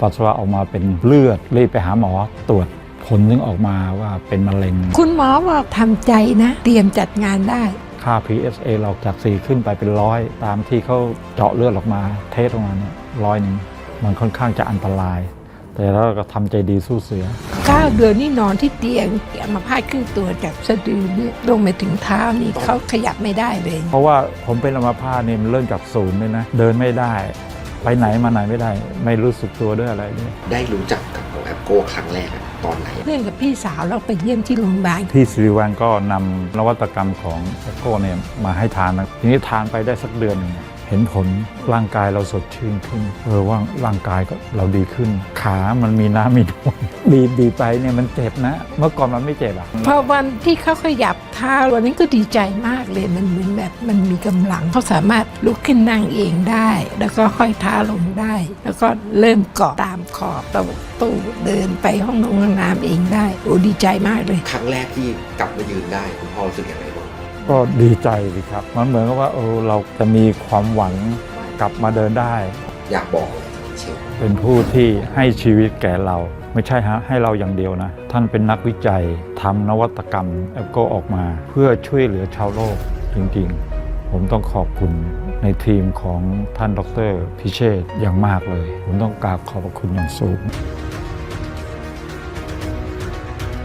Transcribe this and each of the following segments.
ปัสสาวะออกมาเป็นเลือดรีบไปหาหมอตรวจผลนึงออกมาว่าเป็นมะเร็ง คุณหมอบอกทำใจนะ เตรียมจัดงานได้ ค่า PSA เราจาก 4 ขึ้นไปเป็นร้อยตามที่เขาเจาะเลือดออกมาเทสออกมาเนี่ยร้อยหนึ่งมันค่อนข้างจะอันตราย แต่เราก็ทำใจดีสู้เสือ 9 เดือนนี่นอนที่เตียงอัมาพาดครึ่งตัวจากสะดือเนี่ยลงไปถึงเท้านี่เขาขยับไม่ได้เลย เพราะว่าผมเป็นอัมพาตเนี่ยมันเริ่มจากศูนย์เลยนะ เดินไม่ได้ ไปไหนมาไหนไม่ได้ ไม่รู้สึกตัวด้วยอะไรด้วยได้รู้จักกับน้องแอปโก้ครั้งแรกอะตอนไหนเพื่อนกับพี่สาวเราไปเยี่ยมที่โรงพยาบาลที่สิริวัลก็นำนวัตกรรมของแอปโก้เนี่ยมาให้ทานนะทีนี้ทานไปได้สักเดือนหนึง เนี่ยเห็นผลร่างกายเราสดชื่นขึ้นเออว่าร่างกายก็เราดีขึ้น ขามันมีน้ำมีนวลบีบบีบไปเนี่ยมันเจ็บนะ เมื่อก่อนมันไม่เจ็บอะพอวันที่เขาขยับเท้าวันนั้นก็ดีใจมากเลยมันเหมือนแบบมันมีกำลังเขาสามารถลุกขึ้นนั่งเองได้ แล้วก็ค่อยเท้าลงได้ แล้วก็เริ่มเกาะตามขอบประตูเดินไปห้องนงห้องน้ำเองได้โอ้ดีใจมากเลย ครั้งแรกที่กลับมายืนได้คุณพ่อรู้สึกอย่างไรบ้าง ก็ดีใจสิครับ มันเหมือนกับว่าเออเราจะมีความหวังกลับมาเดินได้ อยากบอกอะไรกับเชลเป็นผู้ที่ให้ชีวิตแก่เรา ไม่ใช่ฮะให้เราอย่างเดียวนะ ท่านเป็นนักวิจัยทำนวัตกรรมแอปโกออกมาเพื่อช่วยเหลือชาวโลกจริงๆ ผมต้องขอบคุณในทีมของท่านดรพิเชษฐ์อย่างมากเลย ผมต้องกราบขอบพระคุณอย่างสูง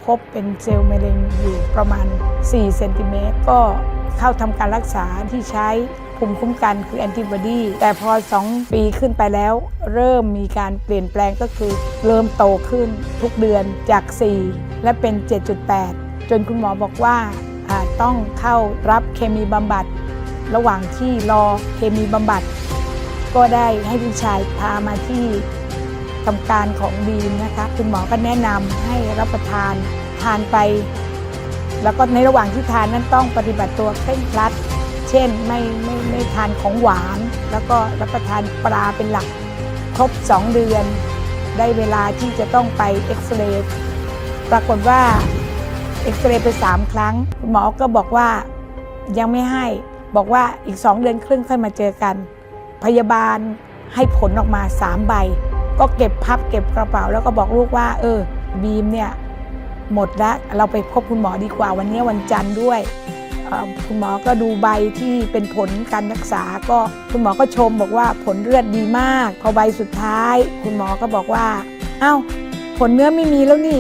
พบเป็นเซลล์มะเร็งอยู่ประมาณ 4 เซนติเมตร ก็เข้าทำการรักษาที่ใช้ภูมิคุ้มกันคือแอนติบอดี แต่พอ 2 ปีขึ้นไปแล้ว เริ่มมีการเปลี่ยนแปลงก็คือ เริ่มโตขึ้นทุกเดือนจาก 4 และเป็น 7.8 จนคุณหมอบอกว่าต้องเข้ารับเคมีบำบัด ระหว่างที่รอเคมีบำบัด ก็ได้ให้พี่ชายพามาที่ ทำการของบีมนะคะคุณหมอก็แนะนำให้รับประทานทานไป แล้วก็ในระหว่างที่ทานนั้นต้องปฏิบัติตัวเคร่งครัด เช่นไม่ไม่ไม่ทานของหวาน แล้วก็รับประทานปลาเป็นหลักครบ 2 เดือน ได้เวลาที่จะต้องไปเอ็กซเรย์ปรากฏว่าเอ็กซเรย์ไป 3 ครั้งคุณหมอก็บอกว่ายังไม่ให้บอกว่าอีก 2 เดือนครึ่งค่อยมาเจอกัน พยาบาลให้ผลออกมา 3 ใบ ก็เก็บพับเก็บกระเป๋าแล้วก็บอกลูกว่า เออ บีมเนี่ยหมดแล้วเราไปพบคุณหมอดีกว่าวันนี้วันจันทร์ด้วยออคุณหมอก็ดูใบที่เป็นผลการรักษา ก็คุณหมอก็ชมบอกว่าผลเลือดดีมาก พอใบสุดท้าย คุณหมอก็บอกว่า เอ้า ผลเนื้อไม่มีแล้วนี่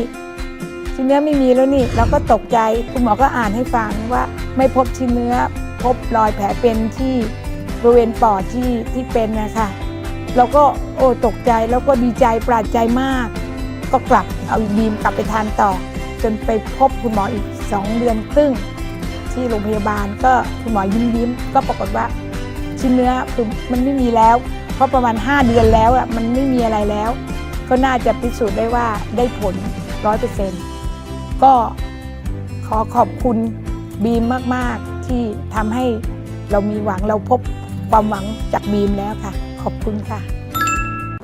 ชิ้นเนื้อไม่มีแล้วนี่เราก็ตกใจคุณหมอก็อ่านให้ฟังว่า ไม่พบชิ้นเนื้อ พบรอยแผลเป็นที่บริเวณปอดที่ที่เป็นนะคะ เราก็โอ้ตกใจแล้วก็ดีใจปราดใจมาก ก็กลับเอาบีมกลับไปทานต่อ จนไปพบคุณหมออีก 2 เดือนครึ่ง ที่โรงพยาบาลก็คุณหมอยิ้มยิ้มก็ปรากฏว่าชิ้นเนื้อคือมันไม่มีแล้ว เพราะประมาณ 5 เดือนแล้วอะมันไม่มีอะไรแล้ว ก็น่าจะพิสูจน์ได้ว่าได้ผล100%ก็ขอขอบคุณบีมมาก ๆ ที่ทำให้เรามีหวังเราพบความหวังจากบีมแล้วค่ะ ขอบคุณค่ะ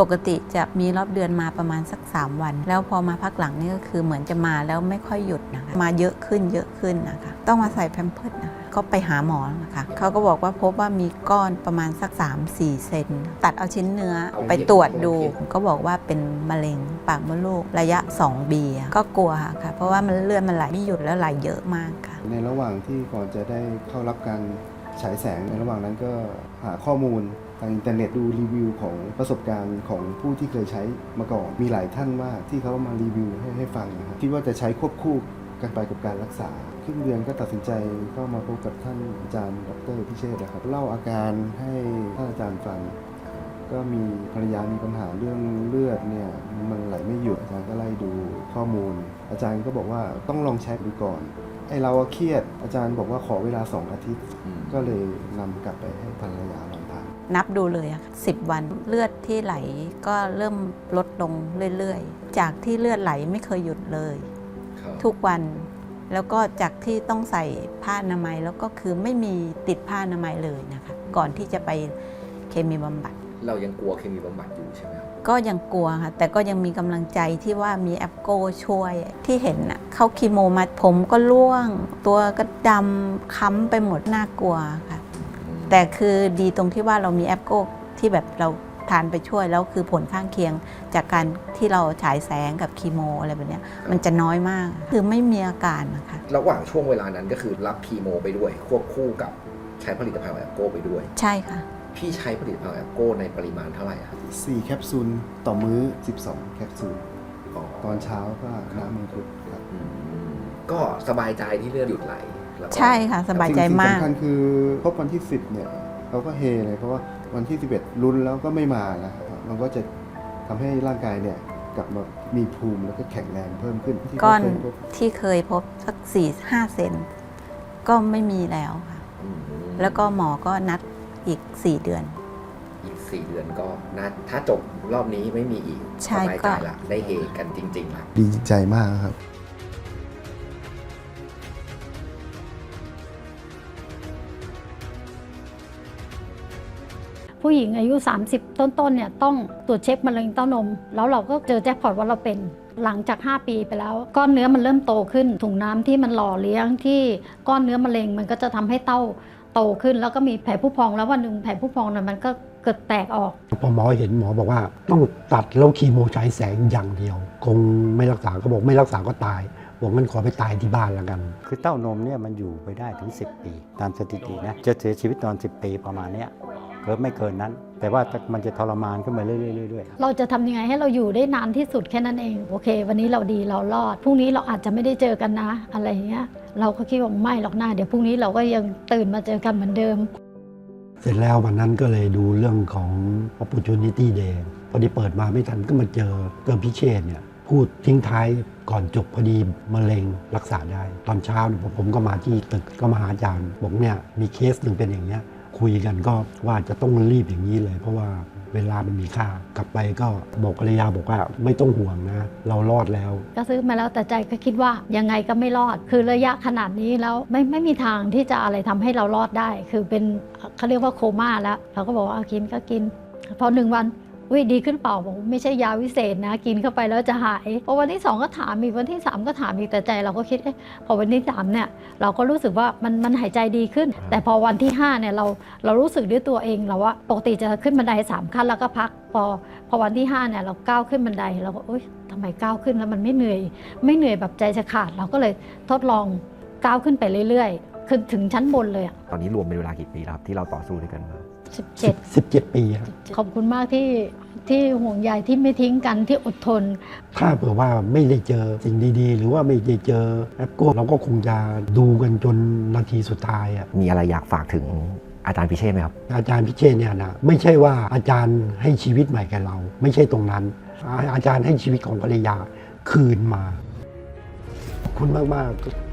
ปกติจะมีรอบเดือนมาประมาณสัก 3 วัน แล้วพอมาพักหลังนี่ก็คือเหมือนจะมาแล้วไม่ค่อยหยุดนะคะ มาเยอะขึ้นเยอะขึ้นนะคะ ต้องมาใส่แพมเพิร์ดนะคะก็ไปหาหมอนะคะเขาก็บอกว่าพบว่ามีก้อนประมาณสัก 3-4 เซน ตัดเอาชิ้นเนื้อไปตรวจดู ก็บอกว่าเป็นมะเร็งปากมดลูกระยะ2ปีอะก็กลัวค่ะ เพราะว่ามันเลือดมันไหลไม่หยุดแล้วไหลเยอะมากค่ะ ในระหว่างที่ก่อนจะได้เข้ารับการฉายแสงในระหว่างนั้นก็หาข้อมูล ทางอินเทอร์เน็ตดูรีวิวของประสบการณ์ของผู้ที่เคยใช้มาก่อน มีหลายท่านมากที่เขามารีวิวให้ให้ฟังนะครับคิดว่าจะใช้ควบคู่กันไปกับการรักษาครึ่งเดือนก็ตัดสินใจเข้ามาพบกับท่านอาจารย์ดรพิเชษฐ์นะครับเล่าอาการให้ท่านอาจารย์ฟังก็มีภรรยามีปัญหาเรื่องเลือดเนี่ยมันไหลไม่หยุดอาจารย์ก็ไล่ดูข้อมูล อาจารย์ก็บอกว่าต้องลองเช็คดูก่อนไอเราอะเครียดอาจารย์บอกว่าขอเวลา2อาทิตย์ ก็เลยนำกลับไปให้ภรรยาลองทา นนับดูเลยอะสิบวันเลือดที่ไหลก็เริ่มลดลงเรื่อยๆ จากที่เลือดไหลไม่เคยหยุดเลย ทุกวันแล้วก็จากที่ต้องใส่ผ้าอนามัยแล้วก็คือไม่มีติดผ้าอนามัยเลยนะคะก่อนที่จะไปเคมีบำบัด เรายังกลัวเคมีบำบัดอยู่ใช่ไหมครับก็ยังกลัวค่ะแต่ก็ยังมีกำลังใจที่ว่ามีแอปโกช่วยที่เห็นน่ะเข้าคีโมมาผมก็ร่วง ตัวก็ดำค้ำไปหมดน่ากลัวค่ะ แต่คือดีตรงที่ว่าเรามีแอปโกที่แบบเราทานไปช่วยแล้วคือผลข้างเคียงจากการที่เราฉายแสงกับคีโมอะไรแบบเนี้ยมันจะน้อยมากคือไม่มีอาการนะคะระหว่างช่วงเวลานั้นก็คือรับคีโมไปด้วย ควบคู่กับใช้ผลิตภัณฑ์ของแอปโก้ไปด้วย ใช่ค่ะ พี่ใช้ผลิตภัณฑ์ของแอปโก้ในปริมาณเท่าไหร่ครับ4แคปซูลต่อมื้อ 12 แคปซูลอ๋อตอนเช้าก็น้ำมังคุดครับอืมก็สบายใจที่เลือดหยุดไหล แล้วก็ใช่ค่ะ สบายใจมาก สิ่งสำคัญคือครบวันที่ 10เนี่ยเราก็เฮเลยเพราะว่าวันที่ 11ลุ้นแล้วก็ไม่มาแล้วมันก็จะทำให้ร่างกายเนี่ยกลับมามีภูมิแล้วก็แข็งแรงเพิ่มขึ้นที่ก้อนเคยพบที่เคยพบสักสี่ห้าเซนก็ไม่มีแล้วค่ะ อืมแล้วก็หมอก็นัดอีก 4 เดือน อีกสี่เดือนก็น่าถ้าจบรอบนี้ไม่มีอีกใช่สบายก็ใจละได้เฮกันจริงๆละ ดีใจมากครับ ผู้หญิงอายุ 30 ต้นๆเนี่ยต้องตรวจเช็คมะเร็งเต้านม แล้วเราก็เจอแจ็คพอตว่าเราเป็นหลังจาก 5 ปีไปแล้วก้อนเนื้อมันเริ่มโตขึ้นถุงน้ำที่มันหล่อเลี้ยงที่ก้อนเนื้อมะเร็งมันก็จะทำให้เต้าโตขึ้น แล้วก็มีแผลผู้พองแล้ววันหนึ่งแผลผู้พองนั้นมันก็เกิดแตกออกพอหมอเห็นหมอบอกว่า ต้องตัดแล้วคีโมใช้แสงอย่างเดียว คงไม่รักษาก็บอกไม่รักษาก็ตายบอกงั้นขอไปตายที่บ้านแล้วกัน คือเต้านมเนี่ยมันอยู่ไปได้ถึง 10 ปี ตามสถิตินะจะเสียชีวิตตอน 10 ปีประมาณเนี้ย เกิดไม่เกินนั้น แต่ว่ามันจะทรมานขึ้นไปเรื่อยๆเรื่อยๆเราจะทำยังไงให้เราอยู่ได้นานที่สุดแค่นั้นเองโอเค วันนี้เราดีเรารอดพรุ่งนี้เราอาจจะไม่ได้เจอกันนะ อะไรอย่างเงี้ยเราก็คิดว่าไม่หรอกนะเดี๋ยวพรุ่งนี้เราก็ยังตื่นมาเจอกันเหมือนเดิม เสร็จแล้ววันนั้นก็เลยดูเรื่องของ opportunity day พอดีเปิดมาไม่ทันก็มาเจอเกิร์ลพิเชษเนี่ยพูดทิ้งท้ายก่อนจบพอดีมะเร็งรักษาได้ ตอนเช้าเนี่ยผมก็มาที่ตึกก็มาหาอาจารย์บอกเนี่ยมีเคสหนึ่งเป็นอย่างเงี้ย คุยกันก็ว่าจะต้องรีบอย่างนี้เลย เพราะว่าเวลามันมีค่ากลับไปก็บอกภรรยาบอกว่าไม่ต้องห่วงนะ เรารอดแล้ว ก็ซื้อมาแล้วแต่ใจก็คิดว่ายังไงก็ไม่รอด คือระยะขนาดนี้แล้วไม่ไม่มีทางที่จะอะไรทำให้เรารอดได้ คือเป็นเขาเรียกว่าโคม่าแล้ว เราก็บอกว่าเอากินก็กิน พอหนึ่งวัน อุ้ยดีขึ้นเปล่าบอกไม่ใช่ยาวิเศษนะ กินเข้าไปแล้วจะหายพอวันที่สองก็ถามอีกวันที่สามก็ถามอีกแต่ใจเราก็คิดเอ๊ะพอวันที่สามเนี่ยเราก็รู้สึกว่ามันมันหายใจดีขึ้น แต่พอวันที่ห้าเนี่ยเราเรารู้สึกด้วยตัวเองเราว่าปกติจะขึ้นบันไดสามขั้นแล้วก็พักพอพอวันที่ห้าเนี่ยเราก้าวขึ้นบันไดเราก็เอ้ยทำไมก้าวขึ้นแล้วมันไม่เหนื่อย ไม่เหนื่อยแบบใจจะขาด เราก็เลยทดลองก้าวขึ้นไปเรื่อยๆขึ้นถึงชั้นบนเลยอะตอนนี้รวมเป็นเวลากี่ปีแล้วครับที่เราต่อสู้ด้วยกันมา 17 17 ปีครับขอบคุณมากที่ที่ห่วงใยที่ไม่ทิ้งกันที่อดทน ถ้าเผื่อว่าไม่ได้เจอสิ่งดีๆ หรือว่าไม่ได้เจอแอปโก้เราก็คงจะดูกันจนนาทีสุดท้ายอะมีอะไรอยากฝากถึงอาจารย์พิเชษไหมครับ อาจารย์พิเชษเนี่ยนะไม่ใช่ว่าอาจารย์ให้ชีวิตใหม่แก่เรา ไม่ใช่ตรงนั้น อาอาจารย์ให้ชีวิตของภรรยาคืนมาขอบคุณมากๆ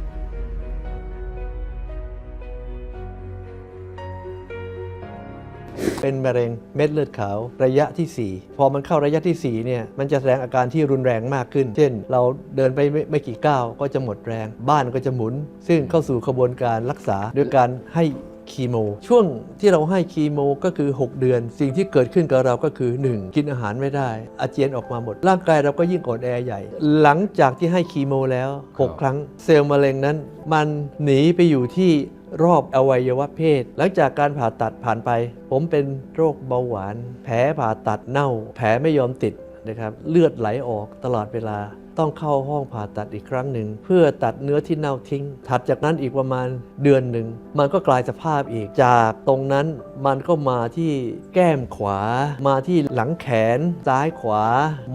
เป็นมะเร็งเม็ดเลือดขาวระยะที่ 4 พอมันเข้าระยะที่4เนี่ยมันจะแสดงอาการที่รุนแรงมากขึ้น เช่น เราเดินไปไม่ไมกี่ก้าวก็จะหมดแรง บ้านก็จะหมุน ซึ่งเข้าสู่กระบวนการรักษาด้วยการให้คีโมช่วงที่เราให้คีโมก็คือ 6 เดือน สิ่งที่เกิดขึ้นกับเราก็คือ 1. กินอาหารไม่ได้ อาเจียนออกมาหมด ร่างกายเราก็ยิ่งอ่อนแอใหญ่ หลังจากที่ให้คีโมแล้ว 6 ครั้งเซลล์มะเร็งนั้น มันหนีไปอยู่ที่ รอบอวัยวะเพศ หลังจากการผ่าตัดผ่านไป ผมเป็นโรคเบาหวาน แผลผ่าตัดเน่า แผลไม่ยอมติดนะครับเลือดไหลออกตลอดเวลา ต้องเข้าห้องผ่าตัดอีกครั้งหนึ่ง เพื่อตัดเนื้อที่เน่าทิ้ง ถัดจากนั้นอีกประมาณเดือนหนึ่ง มันก็กลายสภาพอีกจากตรงนั้นมันก็มาที่แก้มขวา มาที่หลังแขน ซ้ายขวา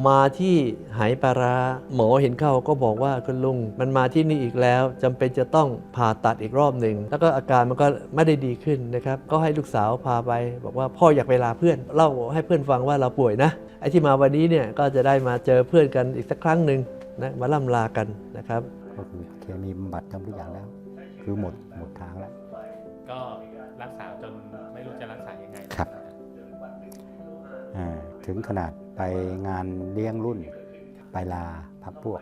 มาที่ไหปลาร้าหมอเห็นเข้าก็บอกว่าคุณลุง มันมาที่นี่อีกแล้วจำเป็นจะต้องผ่าตัดอีกรอบหนึ่งแล้วก็อาการมันก็ไม่ได้ดีขึ้นนะครับก็ให้ลูกสาวพาไป บอกว่าพ่ออยากไปลาเพื่อนเล่าให้เพื่อนฟังว่าเราป่วยนะ อ้ที่มาวันนี้เนี่ยก็จะได้มาเจอเพื่อนกันอีกสักครั้งหนึ่งนะมาล่ำลากันนะครับก็คือเคมีบำบัดทำทุกอย่างแล้ว คือหมดหมดทางแล้ว ก็รักษาจนไม่รู้จะรักษายังไงครับอ่าถึงขนาดไปงานเลี้ยงรุ่น ไปลาพักพวก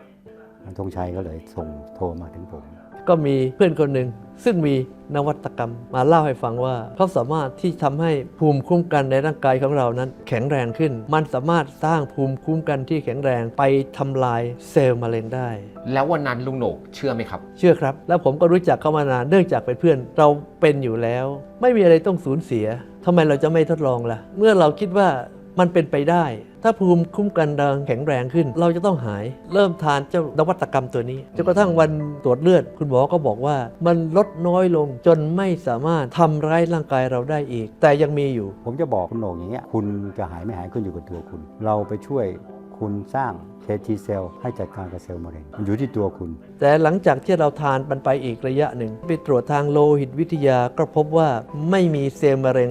มันธงชัยก็เลยส่งโทรมาถึงผม ก็มีเพื่อนคนหนึ่งซึ่งมีนวัตกรรมมาเล่าให้ฟังว่า เขาสามารถที่ทำให้ภูมิคุ้มกันในร่างกายของเรานั้น แข็งแรงขึ้น มันสามารถสร้างภูมิคุ้มกันที่แข็งแรงไปทำลายเซลล์มะเร็งได้ แล้ววันนั้นลุงโหนกเชื่อไหมครับ เชื่อครับ แล้วผมก็รู้จักเขามานานเนื่องจากเป็นเพื่อนเราเป็นอยู่แล้ว ไม่มีอะไรต้องสูญเสียทำไมเราจะไม่ทดลองล่ะ เมื่อเราคิดว่า มันเป็นไปได้ ถ้าภูมิคุ้มกันเราแข็งแรงขึ้น เราจะต้องหาย เริ่มทานเจ้านวัตกรรมตัวนี้จนกระทั่งวันตรวจเลือด คุณหมอก็บอกว่า มันลดน้อยลงจนไม่สามารถทำร้ายร่างกายเราได้อีก แต่ยังมีอยู่ ผมจะบอกคุณโหน่งอย่างเงี้ยคุณจะหายไม่หายขึ้นอยู่กับตัวคุณ เราไปช่วยคุณสร้างเคทีเซลล์ให้จัดการกับเซลล์มะเร็งมันอยู่ที่ตัวคุณ แต่หลังจากที่เราทานมันไปอีกระยะหนึ่ง ไปตรวจทางโลหิตวิทยาก็พบว่าไม่มีเซลล์มะเร็ง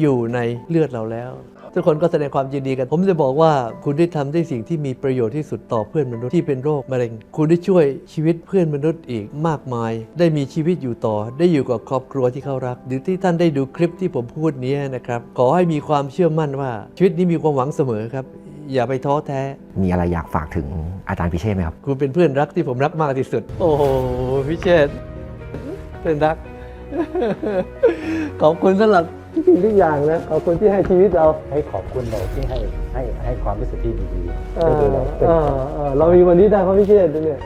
อยู่ในเลือดเราแล้ว ทุกคนก็แสดงความยินดีกัน ผมจะบอกว่าคุณได้ทำได้สิ่งที่มีประโยชน์ที่สุดต่อเพื่อนมนุษย์ที่เป็นโรคมะเร็ง คุณได้ช่วยชีวิตเพื่อนมนุษย์อีกมากมาย ได้มีชีวิตอยู่ต่อ ได้อยู่กับครอบครัวที่เขารัก หรือที่ท่านได้ดูคลิปที่ผมพูดนี้นะครับ ขอให้มีความเชื่อมั่นว่า ชีวิตนี้มีความหวังเสมอครับ อย่าไปท้อแท้ มีอะไรอยากฝากถึงอาจารย์พิเชษไหมครับ คุณเป็นเพื่อนรักที่ผมรักมากที่สุด โอ้โหพิเชษฐ์เพื่อนรัก ขอบคุณสำหรับทุก สิ่งทุกอย่างนะขอบคุณที่ให้ชีวิตเราให้ขอบคุณเราที่ให้ให้ให้ความรู้สึกที่ดีๆเออเออเออเรามีวันนี้ได้เพราะพิเชษฐ์เนี่ย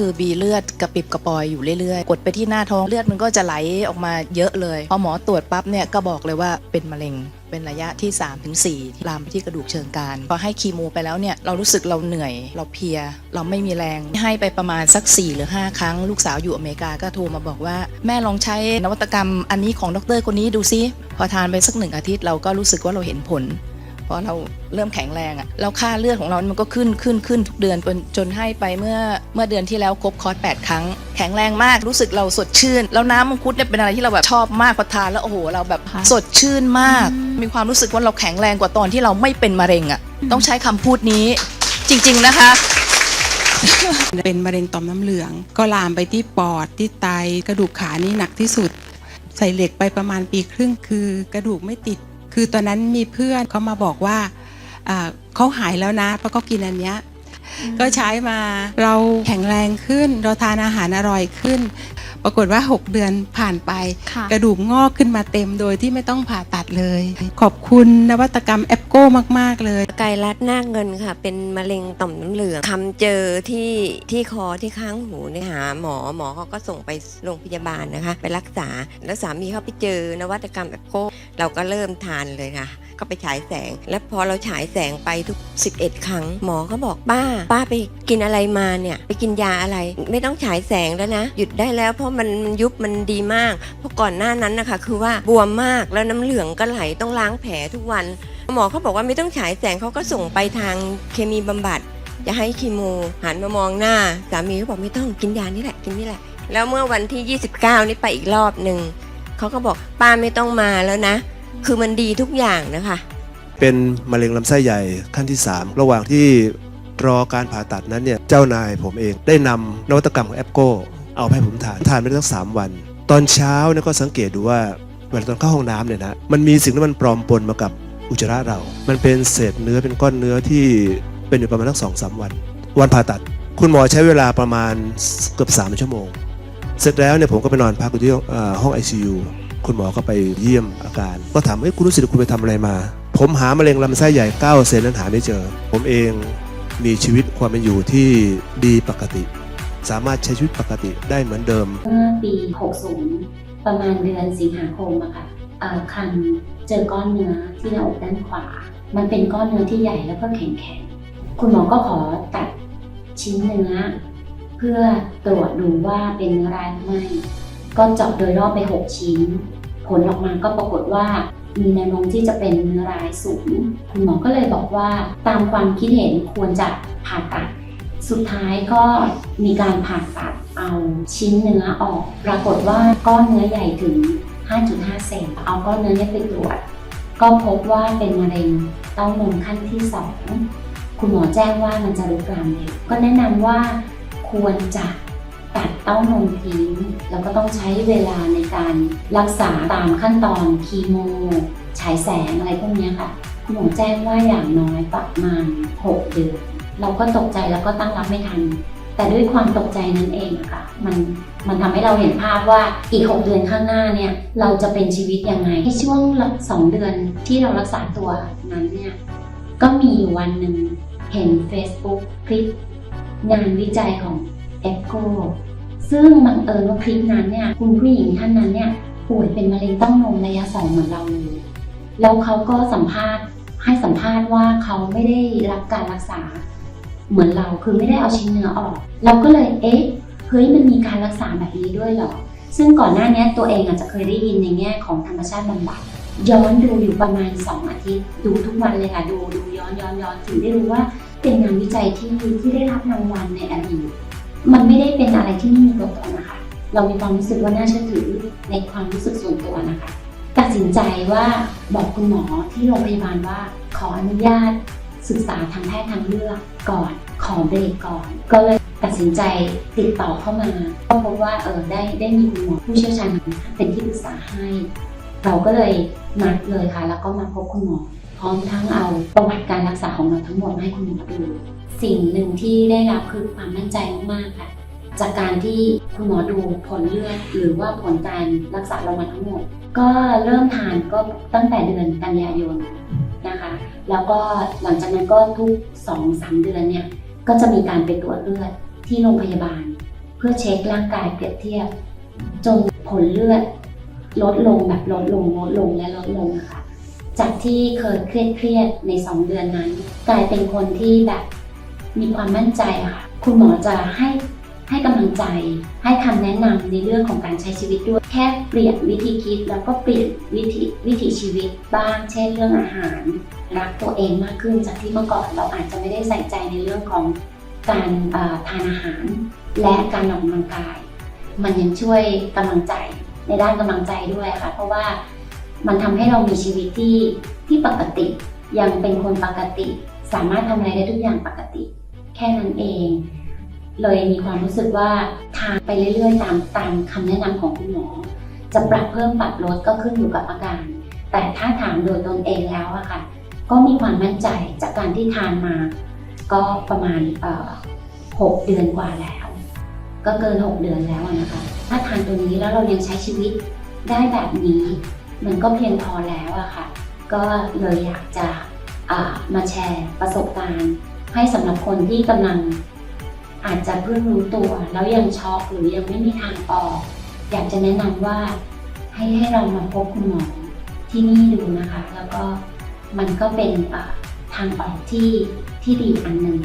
คือบีเลือดกระปิบกระปอยอยู่เรื่อยๆ กดไปที่หน้าท้องเลือดมันก็จะไหลออกมาเยอะเลย พอหมอตรวจปั๊บเนี่ยก็บอกเลยว่าเป็นมะเร็งเป็นระยะที่ 3-4ถึงที่ลามไปที่กระดูกเชิงกรานพอให้คีโมไปแล้วเนี่ยเรารู้สึกเราเหนื่อย เราเพลีย เราไม่มีแรง ให้ไปประมาณสัก 4 หรือ 5 ครั้ง ลูกสาวอยู่อเมริกาก็โทรมาบอกว่า แม่ลองใช้นวัตกรรมอันนี้ของดรคนนี้ดูซิพอทานไปสักหนึ่งอาทิตย์เราก็รู้สึกว่าเราเห็นผล พราะเราเริ่มแข็งแรงอะแล้วค่าเลือดของเรา มันก็ขึ้นขึ้นขึ้นทุกเดือนจนจนให้ไปเมื่อเมื่อเดือนที่แล้วครบคอร์ส8ครั้ง แข็งแรงมากรู้สึกเราสดชื่น แล้วน้ำมังคุดเนี่ยเป็นอะไรที่เราแบบชอบมากพอทานแล้วโอ้โหเราแบบสดชื่นมาก มีความรู้สึกว่าเราแข็งแรงกว่าตอนที่เราไม่เป็นมะเร็งอะต้องใช้คำพูดนี้จริง ๆนะคะเป็นมะเร็งต่อมน้ำเหลือง ก็ลามไปที่ปอดที่ไตกระดูกขานี่หนักที่สุด ใส่เหล็กไปประมาณปีครึ่งคือกระดูกไม่ติด คือตอนนั้นมีเพื่อนเขามาบอกว่าอ่าเขาหายแล้วนะเพราะเขากินอันเนี้ยก็ใช้มาเราแข็งแรงขึ้น เราทานอาหารอร่อยขึ้น ปรากฏว่า 6 เดือนผ่านไปกระดูกงอกขึ้นมาเต็มโดยที่ไม่ต้องผ่าตัดเลย ขอบคุณนวัตกรรมแอปโก้มาก ๆ เลย ไกลรัดหน้าเงินค่ะ เป็นมะเร็งต่อมน้ำเหลืองทำเจอที่ที่คอที่ข้างหูเนี่ยหาหมอหมอเขาก็ส่งไปโรงพยาบาลนะคะ ไปรักษาแล้วสามีเขาไปเจอนวัตกรรมแบบโก้เราก็เริ่มทานเลยค่ะ ก็ไปฉายแสง แล้วพอเราฉายแสงไปทุก 11 ครั้ง หมอเขาบอกป้า ป้าไปกินอะไรมาเนี่ย ไปกินยาอะไร ไม่ต้องฉายแสงแล้วนะ หยุดได้แล้วเพราะมันมันยุบมันดีมาก เพราะก่อนหน้านั้นนะคะ คือว่าบวมมากแล้วน้ำเหลืองก็ไหลต้องล้างแผลทุกวัน หมอเขาบอกว่าไม่ต้องฉายแสงเขาก็ส่งไปทางเคมีบำบัดจะให้คีโมหันมามองหน้าสามีเขาบอกไม่ต้องกินยานี่แหละกินนี่แหละ แล้วเมื่อวันที่ 29 นี่ไปอีกรอบหนึ่งเขาก็บอกป้าไม่ต้องมาแล้วนะ คือมันดีทุกอย่างนะคะ เป็นมะเร็งลำไส้ใหญ่ขั้นที่ 3 ระหว่างที่รอการผ่าตัดนั้นเนี่ยเจ้านายผมเองได้นำนวัตกรรมของแอปโก เอาไปให้ผมทานทานไปได้ตั้งสามวัน ตอนเช้าเนี่ยก็สังเกตดูว่าเวลาตอนเข้าห้องน้ำเนี่ยนะมันมีสิ่งที่มันปลอมปนมากับอุจจาระเรา มันเป็นเศษเนื้อเป็นก้อนเนื้อที่เป็นอยู่ประมาณตั้งสองสามวัน วันผ่าตัด คุณหมอใช้เวลาประมาณเกือบสามชั่วโมง เสร็จแล้วเนี่ยผมก็ไปนอนพักอยู่ที่เอ่อห้อง ICU คุณหมอก็ไปเยี่ยมอาการ ก็ถามเอ้ยคุณรู้สึกคุณไปทำอะไรมา ผมหามะเร็งลำไส้ใหญ่9เซนนั้นหาไม่เจอ ผมเองมีชีวิตความเป็นอยู่ที่ดีปกติ สามารถใช้ชีวิตปกติได้เหมือนเดิม เมื่อปี 60 ประมาณเดือนสิงหาคมอะค่ะเอ่อคันเจอก้อนเนื้อที่หน้าอกด้านขวา มันเป็นก้อนเนื้อที่ใหญ่แล้วก็แข็งๆคุณหมอก็ขอตัดชิ้นเนื้อ เพื่อตรวจดูว่าเป็นเนื้อร้ายหรือไม่ ก็เจาะโดยรอบไป 6 ชิ้น ผลออกมาก็ปรากฏว่า มีแนวโน้มที่จะเป็นเนื้อร้ายสูง คุณหมอก็เลยบอกว่าตามความคิดเห็นควรจะผ่าตัด สุดท้ายก็มีการผ่าตัดเอาชิ้นเนื้อออก ปรากฏว่าก้อนเนื้อใหญ่ถึง 5.5 เซนเอาก้อนเนื้อนี้ไปตรวจ ก็พบว่าเป็นมะเร็งเต้านมขั้นที่ 2 คุณหมอแจ้งว่ามันจะรุกรามเร็วก็แนะนำว่าควรจะตัดเต้านมทิ้งแล้วก็ต้องใช้เวลาในการรักษาตามขั้นตอนคีโมฉายแสงอะไรพวกนี้ค่ะ คุณหมอแจ้งว่าอย่างน้อยประมาณ 6 เดือน เราก็ตกใจแล้วก็ตั้งรับไม่ทัน แต่ด้วยความตกใจนั้นเองอะค่ะมันมันทำให้เราเห็นภาพว่าอีก 6 เดือนข้างหน้าเนี่ยเราจะเป็นชีวิตยังไงในช่วงสองเดือนที่เรารักษาตัวนั้นเนี่ยก็มีวันหนึ่งเห็น Facebook คลิปงานวิจัยของเอ c โกซึ่งบังเอิญว่าคลิปนั้นเนี่ยคุณผู้หญิงท่านนั้นเนี่ยป่วยเป็นมะเร็งเต้านมระยะสองเหมือนเราเลยแล้วเขาก็สัมภาษณ์ให้สัมภาษณ์ว่าเขาไม่ได้รับการรักษา เหมือนเราคือไม่ได้เอาชิ้นเนื้อออก เราก็เลยเอ๊ะเฮ้ยมันมีการรักษาแบบนี้ด้วยเหรอ ซึ่งก่อนหน้านี้ตัวเองอาจจะเคยได้ยินในแง่ของธรรมชาติบำบัดย้อนดูอยู่ประมาณ 2 อาทิตย์ ดูทุกวันเลยค่ะดูดูย้อนย้อนย้อนถึงได้รู้ว่าเป็นงานวิจัยที่ที่ได้รับรางวัลในอดีตมันไม่ได้เป็นอะไรที่ไม่มีตัวตนนะคะ เรามีความรู้สึกว่าน่าเชื่อถือในความรู้สึกส่วนตัวนะคะ ตัดสินใจว่าบอกคุณหมอที่โรงพยาบาลว่าขออนุญาต ศึกษาทางแพทย์ทางเลือกก่อนขอเบรกก่อน ก็เลยตัดสินใจติดต่อเข้ามา ก็พบว่าเออได้ได้มีคุณหมอผู้เชี่ยวชาญเป็นที่ปรึกษาให้ เราก็เลยนัดเลยค่ะ แล้วก็มาพบคุณหมอ พร้อมทั้งเอาประวัติการรักษาของเราทั้งหมดให้คุณหมอดูสิ่งหนึ่งที่ได้รับคือความมั่นใจมากๆค่ะจากการที่คุณหมอดูผลเลือดหรือว่าผลการรักษาเรามาทั้งหมด ก็เริ่มทานก็ตั้งแต่เดือนกันยายนนะคะ แล้วก็หลังจากนั้นก็ทุก2องสามเดือนเนี่ยก็จะมีการไปตรวจเลือดที่โรงพยาบาล เพื่อเช็คร่างกายเปรียบเทียบ จนผลเลือดลดลงแบบลดลงลดลงและลดลงนะคะจากที่เคยเครียดเครียดใน2เดือนนั้น กลายเป็นคนที่แบบมีความมั่นใจค่ะ คุณหมอจะให้ ให้กำลังใจ ให้คำแนะนำในเรื่องของการใช้ชีวิตด้วย แค่เปลี่ยนวิธีคิดแล้วก็เปลี่ยนวิธีวิถีชีวิตบ้าง เช่นเรื่องอาหาร รักตัวเองมากขึ้นจากที่เมื่อก่อนเราอาจจะไม่ได้ใส่ใจในเรื่องของการทานอาหาร และการออกกำลังกาย มันยังช่วยกำลังใจในด้านกำลังใจด้วยค่ะ เพราะว่ามันทำให้เรามีชีวิตที่ที่ปกติยังเป็นคนปกติ สามารถทำอะไรได้ทุกอย่างปกติ แค่นั้นเอง เลยมีความรู้สึกว่าทานไปเรื่อยๆ ตามตามคำแนะนำของคุณหมอ จะปรับเพิ่มปรับลดก็ขึ้นอยู่กับอาการ แต่ถ้าถามโดยตนเองแล้วอะค่ะ ก็มีความมั่นใจจากการที่ทานมา ก็ประมาณเอ่อหกเดือนกว่าแล้ว ก็เกิน 6 เดือนแล้วนะคะ ถ้าทานตัวนี้แล้วเรายังใช้ชีวิตได้แบบนี้ มันก็เพียงพอแล้วอะค่ะ ก็เลยอยากจะมาแชร์ประสบการณ์ ให้สำหรับคนที่กำลัง อาจจะเพิ่งรู้ตัวแล้วยังช็อกหรือยังไม่มีทางออก อยากจะแนะนำว่าให้ให้เรามาพบคุณหมอที่นี่ดูนะคะ แล้วก็มันก็เป็นทางออกที่ที่ดีอันหนึ่ง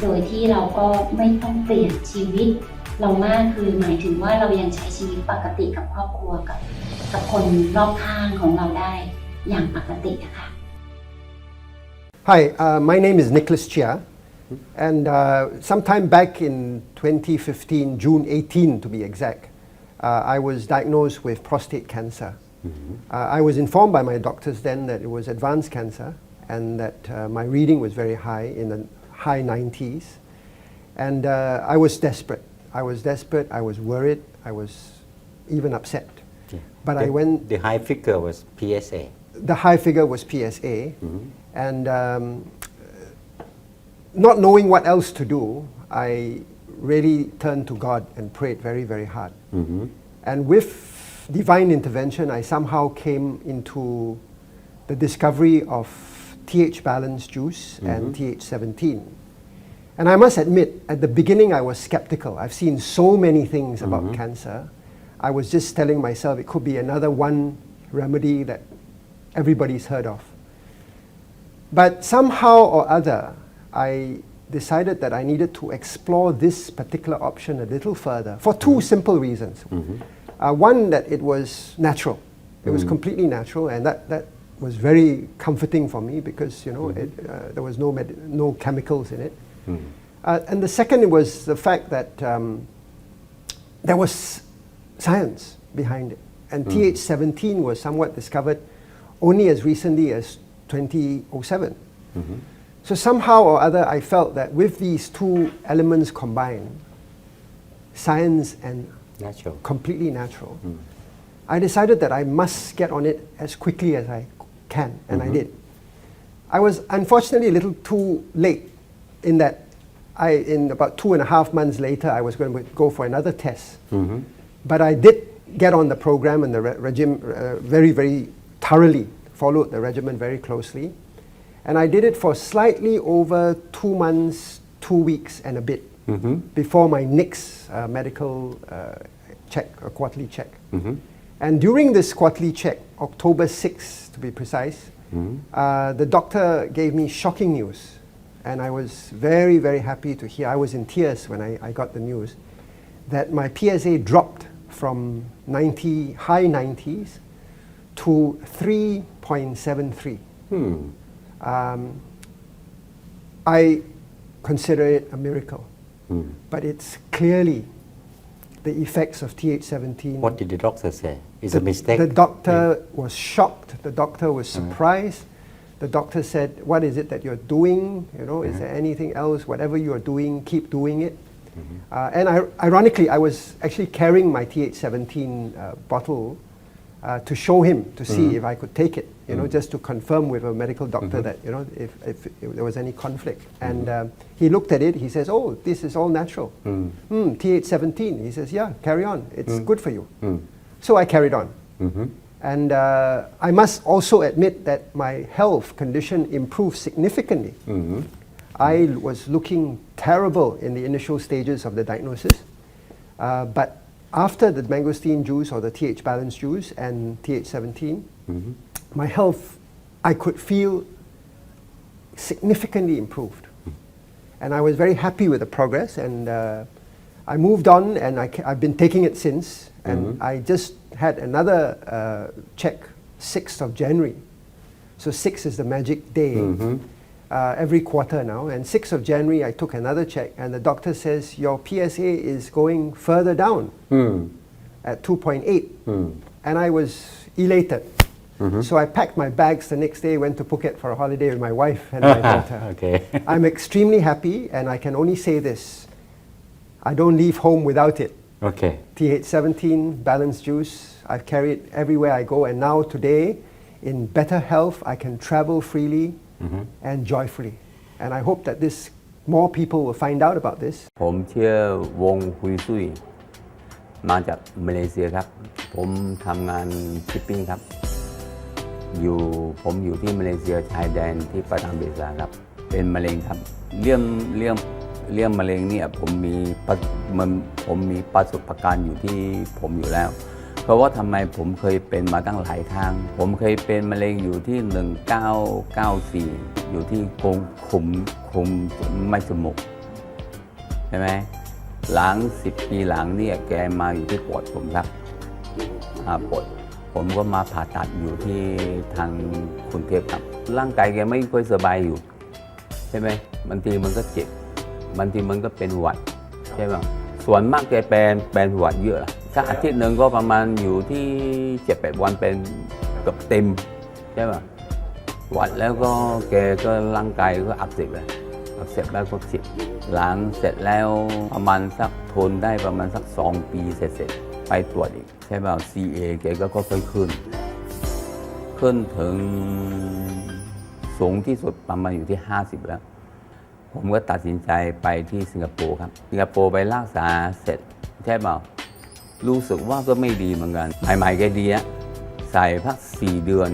โดยที่เราก็ไม่ต้องเปลี่ยนชีวิต เรามากคือหมายถึงว่าเรายังใช้ชีวิตปกติกับครอบครัวกับกับคนรอบข้างของเราได้อย่างปกติะค่ะ Hi, uh, my name is Nicholas Chia, and uh, sometime back in 2015, June 18 to be exact, uh, I was diagnosed with prostate cancer. Uh, I was informed by my doctors then that it was advanced cancer and that uh, my reading was very high, in the high 90s. And uh, I was desperate. I was desperate, I was worried, I was even upset. But I went The high figure was PSA. the high figure was PSA, and um, not knowing what else to do, I really turned to God and prayed very, very hard. Mm-hmm. And with divine intervention, I somehow came into the discovery of TH balance juice and mm-hmm. TH17. And I must admit, at the beginning, I was skeptical. I've seen so many things about mm-hmm. cancer. I was just telling myself it could be another one remedy that everybody's heard of. But somehow or other, I decided that I needed to explore this particular option a little further for two simple reasons. Uh, one, that it was natural. It was Mhm. completely natural, and that, that was very comforting for me because you know it, uh, there was no med- no chemicals in it. Uh, and the second was the fact that um, there was science behind it, and Mm. TH17 was somewhat discovered only as recently as 2007. So somehow or other, I felt that with these two elements combined, science and Natural. completely natural, I decided that I must get on it as quickly as I can, and I Mhm. did. I was unfortunately a little too late in that I, in about two and a half months later, I was going to go for another test. Mhm. But I did get on the program and the re- regime uh, very, very thoroughly, followed the regimen very closely. And I did it for slightly over two months, two weeks, and a bit Mhm. before my next uh, medical uh, check, a quarterly check. Mhm. And during this quarterly check, October 6th to be precise, uh, the doctor gave me shocking news. And I was very, very happy to hear. I was in tears when I, I got the news that my PSA dropped from 90, high 90s to 3.73. Um, I consider it a miracle, but it's clearly the effects of TH17. What did the doctor say? It's the, a mistake. The doctor was shocked. The doctor was surprised. The doctor said, "What is it that you're doing? You know, is there anything else? Whatever you are doing, keep doing it." Uh, and I, ironically, I was actually carrying my TH17 uh, bottle uh, to show him to see Mhm. if I could take it. You know, Mhm. just to confirm with a medical doctor Mhm. that you know if, if, if there was any conflict. And um, he looked at it. He says, "Oh, this is all natural. Mm. Hmm, TH17." He says, "Yeah, carry on. It's Mm. good for you." Mm. So I carried on. Mhm. And uh, I must also admit that my health condition improved significantly. Mhm. I was looking terrible in the initial stages of the diagnosis. Uh, but after the mangosteen juice or the TH balance juice and TH17, Mhm. my health, I could feel significantly improved. And I was very happy with the progress. And uh, I moved on and I ca- I've been taking it since. And Mhm. I just had another uh, check 6th of January. So 6 is the magic day Mhm. Uh, every quarter now. And 6th of January, I took another check, and the doctor says your PSA is going further down Mm. at 2.8. Mm. And I was elated. Mhm. So I packed my bags the next day, went to Phuket for a holiday with my wife and my daughter. Okay. I'm extremely happy, and I can only say this I don't leave home without it. Okay. TH17 balanced juice. I've carried it everywhere I go, and now today, in better health, I can travel freely. And joyfully. And I hope that this more people will find out about this. ผมชื่อวงฮุยซุยมาจากมาเลเซียครับ ผมทำงานชิปปิ้งครับ อยู่ผมอยู่ที่มาเลเซียชายแดนที่ประทังเบซาครับ เป็นมะเร็งครับ เรื่องเรื่องเรื่องมะเร็งเนี่ยผมมีประมันผมมีประสบการณ์อยู่ที่ผมอยู่แล้วเพ ราะว่าทำไมผมเคยเป็นมาตั้งหลายครั้ง ผมเคยเป็นมะเร็งอยู่ที่ 1994 อยู่ที่กรงขุมคุมไม่สมุกใช่ไหมหลังสิบปีหลังเนี่ยแกมาอยู่ที่ปอดผมครับปอดผมก็มาผ่าตัดอยู่ที่ทางกรุงเทพครับ ร่างกายแกไม่ค่อยสบายอยู่ ใช่ไหมบางทีมันก็เจ็บบางทีมันก็เป็นหวัด ใช่ไหมส่วนมากแกเป็นเป็นหวัดเยอะละ สักอาทิตย์หนึ่งก็ประมาณอยู่ที่เจ็ดแปดวันเป็นเกือบเต็มใช่ไหมหวัดแล้วก็แกก็ร่างกายก็อักเสบเลยอักเสบแล้วก็เจ็บหลังเสร็จแล้วประมาณสักทนได้ประมาณสักสองปีเสร็จๆไปตรวจอีกใช่เปล่า CA แกก็ค่อยๆขึ้น ขึ้นถึงสูงที่สุดประมาณอยู่ที่ 50 แล้ว ผมก็ตัดสินใจไปที่สิงคโปร์ครับ สิงคโปร์ไปรักษาเสร็จใช่เปล่า รู้สึกว่าก็ไม่ดีเหมือนกัน ใหม่ๆแกดีอะใส่พัก 4 เดือน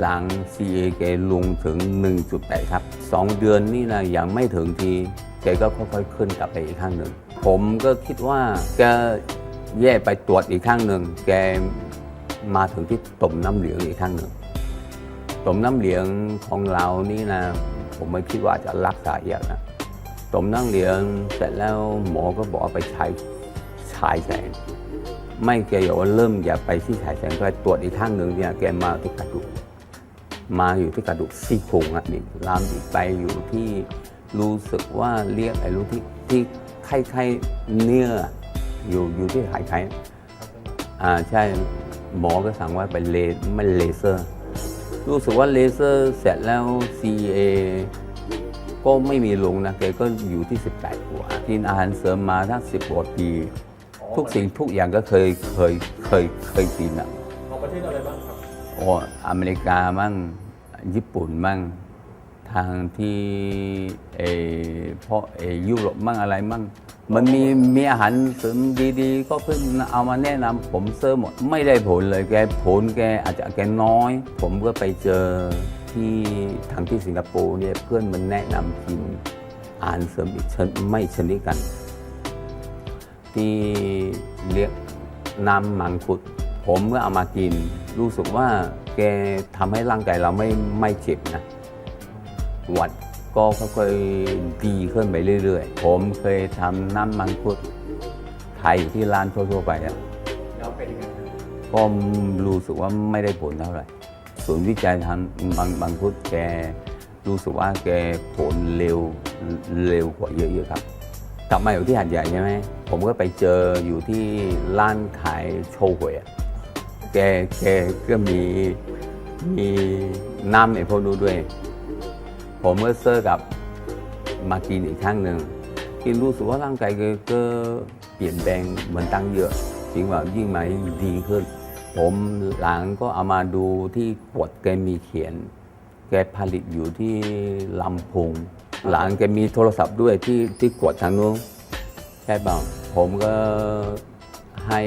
หลัง CA แกลงถึง 1.8 ครับ 2 เดือนนี่นะยังไม่ถึงทีแกก็ค่อยๆขึ้นกลับไปอีกครั้งหนึ่ง ผมก็คิดว่าแกแย่ไปตรวจอีกครั้งหนึ่ง แกมาถึงที่ต่มน้ำเหลืองอีกครั้งหนึ่งต่มน้ำเหลืองของเรานี่นะ ผมไม่คิดว่าจะรักษาอย่างนะต่มน้ำเหลืองเสร็จแล้วหมอก็บอกว่าไปฉายฉายแสง ไม่แกบอกว่าเริ่มอย่าไปที่ฉายแสงก็ตรวจอีกครั้งหนึ่งเนี่ยแกมาที่กระดูกมาอยู่ที่กระดูกซี่โครงอะนี่ลามอีกไปอยู่ที่รู้สึกว่าเรียกไอ้รู้ที่ที่ไข้ไข้เนื้ออยู่อยู่ที่หายไข้อ่าใช่หมอก็สั่งว่าไปเลไม่เลเซอร์ รู้สึกว่าเลเซอร์เสร็จแล้ว CA ก็ไม่มีลงนะแกก็อยู่ที่ 18กว่ากินอาหารเสริมมาทั้ง10กว่าปี ทุกสิ่งทุกอย่างก็เคยเคยเคยเคยกินอะของประเทศอะไรบ้างครับโอ้อเมริกามั่งญี่ปุ่นมั่งทางที่เออเพราะเออยุโรปมั่งอะไรมั่งมันมีมีอาหารเสริมดีๆ ก็เพิ่งเอามาแนะนำผมเซอร์หมด ไม่ได้ผลเลยแกผลแกอาจจะแกน้อย ผมก็ไปเจอที่ทางที่สิงคโปร์เนี่ยเพื่อนมันแนะนำกินอาหารเสริมอีกชนไม่ชนิดกัน ที่เรียกน้ำมังคุด ผมเมื่อเอามากิน รู้สึกว่าแกทำให้ร่างกายเราไม่ไม่เจ็บนะหวัดก็ค่อยๆดีขึ้นไปเรื่อยๆ ผมเคยทำน้ำมังคุดขายอยู่ที่ร้านทั่วๆไปอะแล้วเป็นยังไงครับก็รู้สึกว่าไม่ได้ผลเท่าไหร่ศูนย์วิจัยทำบางบางพุทธแกรู้สึกว่าแกผลเร็วเร็วกว่าเยอะๆครับ กลับมาอยู่ที่หัดใหญ่ใช่ไหมผมก็ไปเจออยู่ที่ร้านขายโชว์หวยอะแกแกก็มีมีน้ำไอ้พวกนู้นด้วย ผมก็เซอร์กับมากินอีกครั้งหนึ่งกินรู้สึกว่าร่างกายกก็เปลี่ยนแปลงเหมือนตั้งเยอะจริงว่ายิ่งมายิ่งดีขึ้น ผมหลังก็เอามาดูที่กดแกมีเขียน แกผลิตอยู่ที่ลำพง หลังแกมีโทรศัพท์ด้วยที่ที่กดทางนู้นใช่ป่าผมก็ให้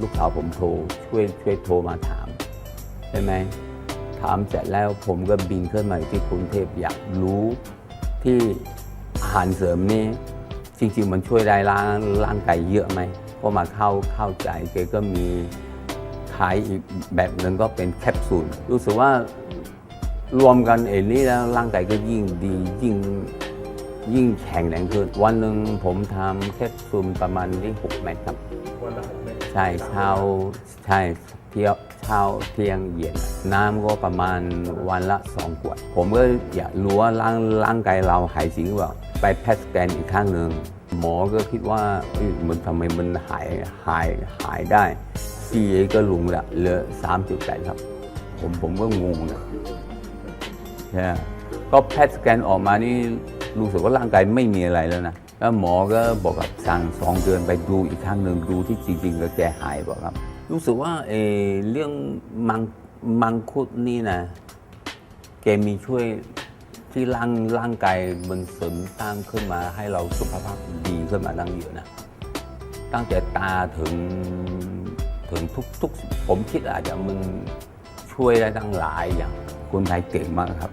ลูกสาวผมโทรช่วยช่วยโทรมาถามใช่ไหมถามเสร็จแล้วผมก็บินขึ้นมาที่กรุงเทพอยากรู้ที่อาหารเสริมนี่จริง ๆ มันช่วยได้ร่างร่างกายเยอะไหมก็มาเข้าเข้าใจแกก็มีขายอีกแบบหนึ่งก็เป็นแคปซูลรู้สึกว่ารวมกันเอ็นี้แล้วร่างกายก็ยิ่งดียิ่ง ยิ่งแข็งแรงขึ้น วันหนึ่งผมทำแคปซูลประมาณที่6เม็ดครับ วันละหกเม็ดใช่เช้าใช่เที่ยวเช้าเที่ยงเย็น น้ำก็ประมาณวันละสองขวด ผมก็อยากรู้ว่าร่างร่างกายเราหายจริงหรือเปล่าไปแพทย์สแกนอีกครั้งหนึ่งหมอก็คิดว่าเอ้ยมันทำไมมันหายหายหายได้ CA ก็ลงละเหลือ3.8ครับ ผมผมก็งงนะใช่ก็แพทย์สแกนออกมานี่ รู้สึกว่าร่างกายไม่มีอะไรแล้วนะแล้วหมอก็บอกกับสั่งสองเดือนไปดูอีกครั้งหนึ่งดูที่จริงๆแล้วแกหายบอกครับ รู้สึกว่าเอเรื่องมังมังคุดนี่นะแกมีช่วยที่ร่างร่างกายมันเสริมสร้างขึ้นมาให้เราสุขภาพดีขึ้นมาตั้งเยอะนะตั้งแต่ตาถึงถึงทุกทุกผมคิดอาจจะมันช่วยได้ตั้งหลายอย่างคนไทยเก่งมากครับ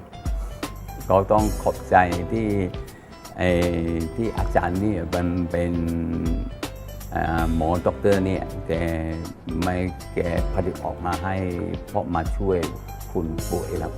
ก็ต้องขอบใจที่ไอที่อาจารย์นี่มันเป็นหมอด็อกเตอร์เนี่ยแกไม่แกผลิตออกมาให้เพราะมาช่วยคุณป่วยครับ